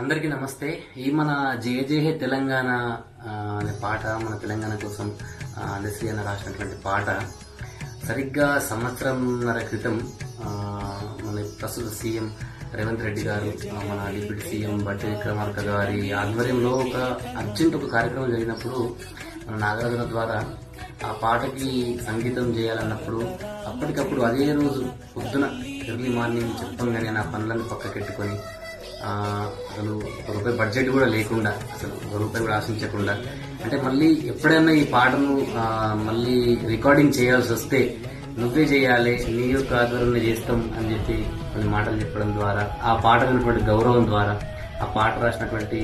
అందరికీ నమస్తే. ఈ మన జయ తెలంగాణ అనే పాట మన తెలంగాణ కోసం అందశ్రీ అన్న రాసినటువంటి పాట. సరిగ్గా సంవత్సరంన్నర క్రితం మన ప్రస్తుత సీఎం రేవంత్ రెడ్డి గారు మన డిప్యూటీ సీఎం బట్టి విక్రమార్క గారి ఆధ్వర్యంలో ఒక అర్జెంట్ ఒక కార్యక్రమం జరిగినప్పుడు మన నాగార్జున ద్వారా ఆ పాటకి సంగీతం చేయాలన్నప్పుడు అప్పటికప్పుడు అదే రోజు పొద్దున ఎర్లీ మార్నింగ్ చెప్పంగానే నా పనులను పక్కకెట్టుకొని అసలు ఒక రూపాయి బడ్జెట్ కూడా లేకుండా అసలు ఒక రూపాయి కూడా ఆశించకుండా అంటే మళ్ళీ ఎప్పుడైనా ఈ పాటను మళ్ళీ రికార్డింగ్ చేయాల్సి వస్తే నువ్వే చేయాలి నీ యొక్క ఆధ్వర్యంలో చేస్తాం అని చెప్పి కొన్ని మాటలు చెప్పడం ద్వారా ఆ పాట ఉన్నటువంటి గౌరవం ద్వారా ఆ పాట రాసినటువంటి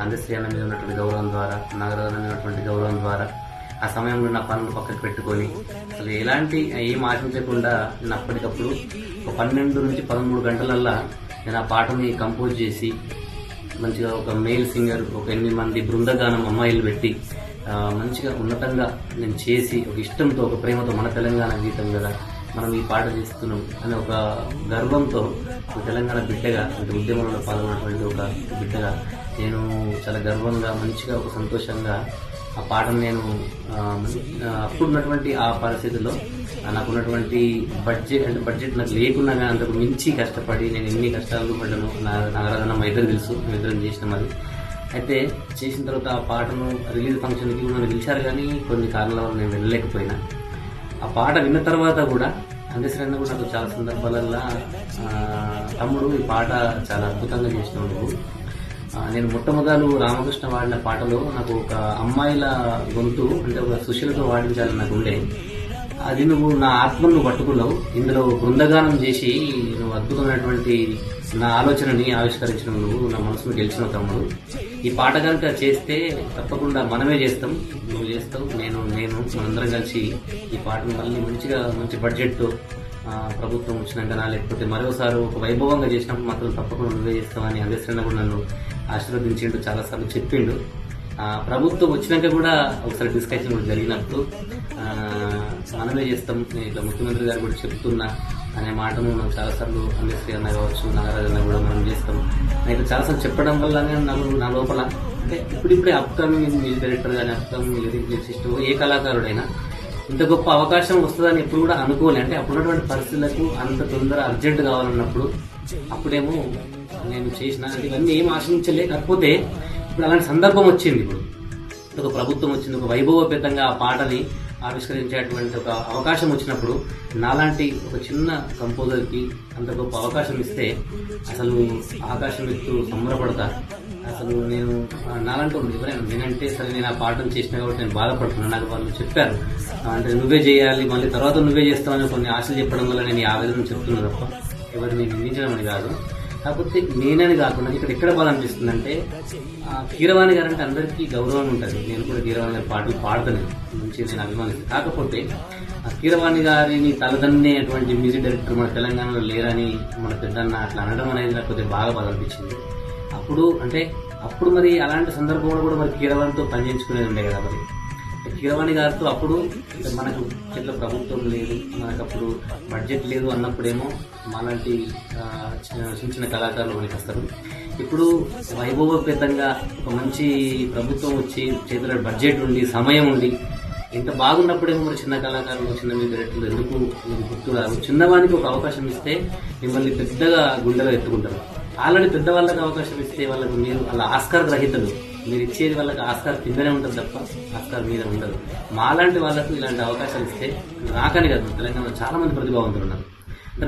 అందశ్రీ అన్న మీద ఉన్నటువంటి గౌరవం ద్వారా నగరాల మీద ఉన్నటువంటి గౌరవం ద్వారా ఆ సమయంలో నా పనులు పక్కకు పెట్టుకొని అసలు ఎలాంటి ఏం ఆశించకుండా నేను అప్పటికప్పుడు ఒక పన్నెండు నుంచి పదమూడు గంటలల్లా నేను ఆ పాటని కంపోజ్ చేసి మంచిగా ఒక మేల్ సింగర్ ఒక ఎనిమిది మంది బృందగానం అమ్మాయిలు పెట్టి మంచిగా ఉన్నతంగా నేను చేసి ఒక ఇష్టంతో ఒక ప్రేమతో మన తెలంగాణ గీతం కదా మనం ఈ పాట చేస్తున్నాం అనే ఒక గర్వంతో తెలంగాణ బిడ్డగా అంటే ఉద్యమంలో పాల్గొన్నటువంటి ఒక బిడ్డగా నేను చాలా గర్వంగా మంచిగా ఒక సంతోషంగా ఆ పాటను నేను ఆ, ఉన్నటువంటి అప్పుడున్నటువంటి ఆ పరిస్థితుల్లో నాకున్నటువంటి బడ్జెట్ అంటే బడ్జెట్ నాకు లేకున్నా కానీ అంతకు మించి కష్టపడి నేను ఎన్ని కష్టాలు పడ్డాను నా నాగరాజన్న మా ఇద్దరు తెలుసు మేము ఇద్దరం చేసినాం అది. అయితే చేసిన తర్వాత ఆ పాటను రిలీజ్ ఫంక్షన్కి నన్ను పిలిచారు కానీ కొన్ని కారణాల వల్ల నేను వెళ్ళలేకపోయినా. ఆ పాట విన్న తర్వాత కూడా అందశ్రీ కూడా నాకు చాలా సందర్భాలల్లో తమ్ముడు ఈ పాట చాలా అద్భుతంగా చేసినావు నువ్వు. నేను మొట్టమొదలు రామకృష్ణ వాడిన పాటలో నాకు ఒక అమ్మాయిల గొంతు అంటే ఒక సుశీలతో వాడించాలని నాకు ఉండే. అది నువ్వు నా ఆత్మను నువ్వు పట్టుకున్నావు. ఇందులో బృందగానం చేసి నువ్వు అద్భుతమైనటువంటి నా ఆలోచనని ఆవిష్కరించిన నువ్వు నా మనసును గెలిచిన తమ్ముడు. ఈ పాట కనుక చేస్తే తప్పకుండా మనమే చేస్తాం. నువ్వు చేస్తావు నేను నేను మనందరం కలిసి ఈ పాటను మళ్ళీ మంచిగా మంచి బడ్జెట్తో ప్రభుత్వం వచ్చినాకనా లేకపోతే మరోసారి ఒక వైభవంగా చేసినప్పుడు మాత్రం తప్పకుండా నువ్వే చేస్తామని అందేశ్వరన్న కూడా నన్ను ఆశీర్వదించిండు చాలాసార్లు చెప్పిండు. ప్రభుత్వం వచ్చినాక కూడా ఒకసారి డిస్కషన్ కూడా జరిగినప్పుడు ఆ, మనమే చేస్తాం. నేను ఇట్లా ముఖ్యమంత్రి గారు కూడా చెప్తున్నా అనే మాటను మనం చాలాసార్లు అందేశ్వరి అన్న కావచ్చు నాగరాజన్న కూడా మనం చేస్తాం. అయితే చాలాసార్లు చెప్పడం వల్లనే నాకు నా లోపల అంటే ఇప్పుడిప్పుడే అప్కమింగ్ మ్యూజిక్ డైరెక్టర్ కానీ అప్కమింగ్ లిరిక్ లిరిసిస్ట్ ఏ కళాకారుడైనా ఇంత గొప్ప అవకాశం వస్తుందని ఎప్పుడు కూడా అనుకోలే. అంటే అప్పుడున్నటువంటి పరిస్థితులకు అంత తొందర అర్జెంట్ కావాలన్నప్పుడు అప్పుడేమో నేను చేసిన ఇవన్నీ ఏం ఆశించలే. కాకపోతే ఇప్పుడు అలాంటి సందర్భం వచ్చింది ఇప్పుడు. ఒక ప్రభుత్వం వచ్చింది ఒక వైభవపేతంగా ఆ పాటని ఆవిష్కరించేటువంటి ఒక అవకాశం వచ్చినప్పుడు నాలాంటి ఒక చిన్న కంపోజర్కి అంత గొప్ప అవకాశం ఇస్తే అసలు ఆకాశం ఎత్తు సంబరపడతారు అసలు నేను నాలంటూ నాలాంటి ఎవరైనా నేనంటే సరే నేను ఆ పాఠం చేసిన కాబట్టి నేను బాధపడుతున్నాను నాకు వాళ్ళు చెప్పారు. అంటే నువ్వే చేయాలి మళ్ళీ తర్వాత నువ్వే చేస్తావని కొన్ని ఆశలు చెప్పడం వల్ల నేను ఈ ఆవేదన చెప్తున్నాను తప్ప ఎవరిని నిందించడం అని కాదు. కాకపోతే నేనని కాకుండా ఇక్కడ ఎక్కడ బాధ అనిపిస్తుందంటే ఆ, కీరవాణి గారు అంటే అందరికీ గౌరవం ఉంటుంది. నేను కూడా కీరవాణి గారి పాటలు పాడతాను. మంచి నేను అభిమానిస్తాను కాకపోతే ఆ కీరవాణి గారిని తలదన్నేటువంటి మ్యూజిక్ డైరెక్టర్ మన తెలంగాణలో లేరని మన పెద్దన్న అట్లా అనడం అనేది నాకు కొద్దిగా బాగా బాధ అనిపించింది అప్పుడు అంటే అప్పుడు మరి అలాంటి సందర్భంలో కూడా మరి కీరవాణితో పనిచేయించుకునేది ఉండే కదా మరి. కీరవాణి గారితో అప్పుడు మనకు చెట్ల ప్రభుత్వం లేదు మనకు అప్పుడు బడ్జెట్ లేదు అన్నప్పుడేమో మాలాంటి చిన్న చిన్న చిన్న కళాకారులు మనకి వస్తారు. ఇప్పుడు వైభవపేతంగా ఒక మంచి ప్రభుత్వం వచ్చి చేతిలో బడ్జెట్ ఉండి సమయం ఉండి ఇంత బాగున్నప్పుడేమో మరి చిన్న కళాకారులు చిన్న మీద డైరెక్టర్లు ఎందుకు గుర్తు రాదు చిన్నవానికి ఒక అవకాశం ఇస్తే మిమ్మల్ని పెద్దగా గుండెలో ఎత్తుకుంటారు. ఆల్రెడీ పెద్దవాళ్ళకి అవకాశం ఇస్తే వాళ్ళకు మీరు వాళ్ళ ఆస్కార్ గ్రహీతలు. మీరు ఇచ్చేది వాళ్ళకి ఆస్కార్ కిందనే ఉంటుంది తప్ప ఆస్కార్ మీద ఉండదు. మాలాంటి వాళ్ళకు ఇలాంటి అవకాశాలు ఇస్తే నాకని కాదు తెలంగాణలో చాలా మంది ప్రతిభావంతులు ఉన్నారు.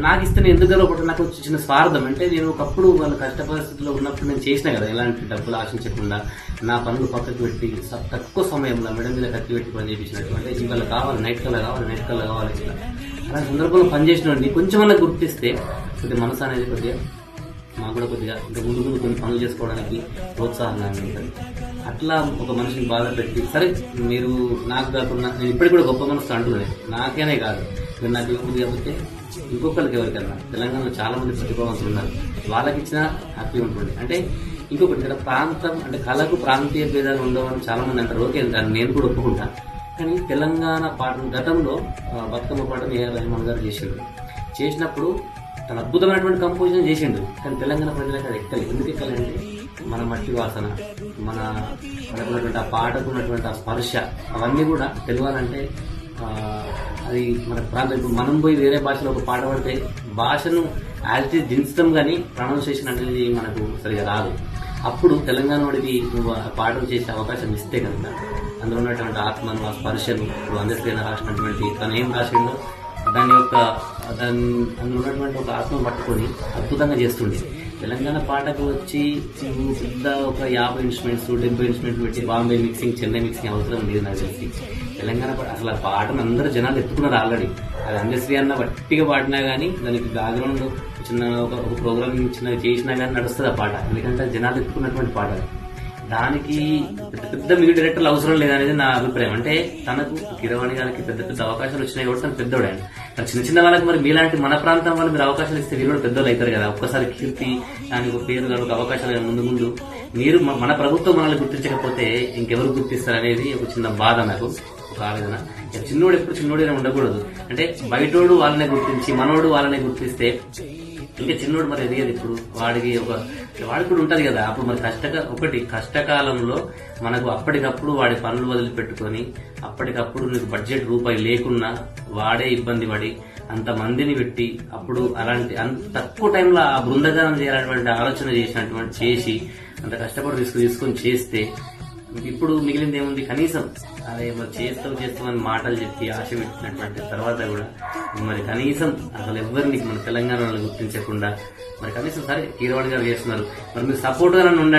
నాకు ఇస్తే నేను ఎందుకు గర్వపడ్డా నాకు చిన్న స్వార్థం. అంటే నేను ఒకప్పుడు వాళ్ళ కష్ట పరిస్థితుల్లో ఉన్నప్పుడు నేను చేసిన కదా ఎలాంటి డబ్బులు ఆశించకుండా నా పనులు పక్కకు పెట్టి తక్కువ సమయంలో మెడ మీద కత్తి పెట్టి పని చేయించినట్టు అంటే ఇవాళ కావాలి నైట్ కల్లా కావాలి నైట్ కల్లా కావాలి ఇట్లా అలాంటి సందర్భంలో పనిచేసిన కొంచెం గుర్తిస్తే కొద్దిగా మనసు అనేది కొద్దిగా మాకు కూడా కొద్దిగా ఇంకా ముందు ముందు కొన్ని పనులు చేసుకోవడానికి ప్రోత్సాహంగా ఉంటుంది. అట్లా ఒక మనిషిని బాధ పెట్టి సరే మీరు నాకు కాకుండా నేను ఇప్పటికి కూడా గొప్ప మనసు అంటున్నాను. నాకేనే కాదు. మీరు నాకు ఇవ్వదు కాబట్టి ఇంకొకరికి ఎవరికన్నా తెలంగాణలో చాలా మంది ప్రతిభావంతులు ఉన్నారు. వాళ్ళకి ఇచ్చిన హ్యాపీ ఉంటుంది. అంటే ఇంకొకటి ఇక్కడ ప్రాంతం అంటే కళకు ప్రాంతీయ భేదాలు ఉండవని చాలా మంది అంటారు. ఓకే దాన్ని నేను కూడా ఒప్పుకుంటాను కానీ తెలంగాణ పాట గతంలో బతుకమ్మ పాటను ఏ రహమాన్ గారు చేసాడు చేసినప్పుడు తన అద్భుతమైనటువంటి కంపోజిషన్ చేసిండు. కానీ తెలంగాణ ప్రజలకు అది ఎక్కలేదు. ఎందుకు ఎక్కలేదంటే మన మట్టి వాసన మన మనకున్నటువంటి ఆ పాటకు ఉన్నటువంటి ఆ స్పర్శ అవన్నీ కూడా తెలియాలంటే అది మన ప్రాంతం. ఇప్పుడు మనం పోయి వేరే భాషలో ఒక పాట పడితే భాషను యాజ్ దించడం కానీ ప్రొనౌన్సియేషన్ అనేది మనకు సరిగా రాదు. అప్పుడు తెలంగాణ వాడికి నువ్వు పాటలు చేసే అవకాశం ఇస్తే కనుక అందులో ఉన్నటువంటి ఆత్మను ఆ స్పర్శను ఇప్పుడు అందరికైనా రాసినటువంటి తను ఏం రాసిండో దాని యొక్క దాని అందులో ఉన్నటువంటి ఒక ఆత్మను పట్టుకొని అద్భుతంగా చేస్తుండే. తెలంగాణ పాటకు వచ్చి పెద్ద ఒక యాభై ఇన్స్ట్రుమెంట్స్ డెబ్బై ఇన్స్ట్రుమెంట్స్ పెట్టి బాంబే మిక్సింగ్ చెన్నై మిక్సింగ్ అవసరం లేదు నాకు తెలిసి. తెలంగాణ పాట అసలు ఆ పాటను అందరూ జనాలు ఎత్తుకున్నారు ఆల్రెడీ అది అందశ్రీ అన్న గట్టిగా పాడినా కానీ దానికి బ్యాక్గ్రౌండ్ చిన్న ఒక ప్రోగ్రామ్ చిన్న చిన్నగా చేసినా కానీ నడుస్తుంది ఆ పాట. ఎందుకంటే జనాలు ఎత్తుకున్నటువంటి పాట అది. దానికి పెద్ద పెద్ద మీ డైరెక్టర్లు అవసరం లేదనేది నా అభిప్రాయం. అంటే తనకు కిరవాణి గారికి పెద్ద పెద్ద అవకాశాలు వచ్చినాయి కాబట్టి తను పెద్దోడు ఆయన. కానీ చిన్న చిన్న వాళ్ళకి మరి మీలాంటి మన ప్రాంతం వాళ్ళు మీరు అవకాశాలు ఇస్తే వీళ్ళు కూడా పెద్దోళ్ళు అవుతారు కదా. ఒక్కసారి కీర్తి దానికి పేరు కానీ అవకాశాలు ముందు ముందు. మీరు మన ప్రభుత్వం మనల్ని గుర్తించకపోతే ఇంకెవరు గుర్తిస్తారు అనేది ఒక చిన్న బాధ నాకు. ఒక ఆవేదన. చిన్నోడు ఎప్పుడు చిన్నోడైనా ఉండకూడదు. అంటే బయటోడు వాళ్ళనే గుర్తించి మనోడు వాళ్ళనే గుర్తిస్తే ఇంకా చిన్నోడు మరి ఎదిగేది ఇప్పుడు. వాడికి ఒక వాడికి కూడా ఉంటది కదా. అప్పుడు మరి కష్టక ఒకటి కష్టకాలంలో మనకు అప్పటికప్పుడు వాడి పనులు వదిలిపెట్టుకొని అప్పటికప్పుడు నీకు బడ్జెట్ రూపాయి లేకున్నా వాడే ఇబ్బంది పడి అంత మందిని పెట్టి అప్పుడు అలాంటి అంత తక్కువ టైంలో ఆ బృందగానం చేయాలన్నటువంటి ఆలోచన చేసినటువంటి చేసి అంత కష్టపడి రిస్క్ తీసుకొని చేస్తే ఇప్పుడు మిగిలింది ఏముంది కనీసం? అదే మరి చేస్తావు చేస్తామని మాటలు చెప్పి ఆశ పెట్టినటువంటి తర్వాత కూడా మరి కనీసం అసలు ఎవరిని మన తెలంగాణలో గుర్తించకుండా మరి కనీసం సరే కీరవాణి గారు చేస్తున్నారు. మరి మీరు సపోర్ట్గా నన్ను ఉండండి.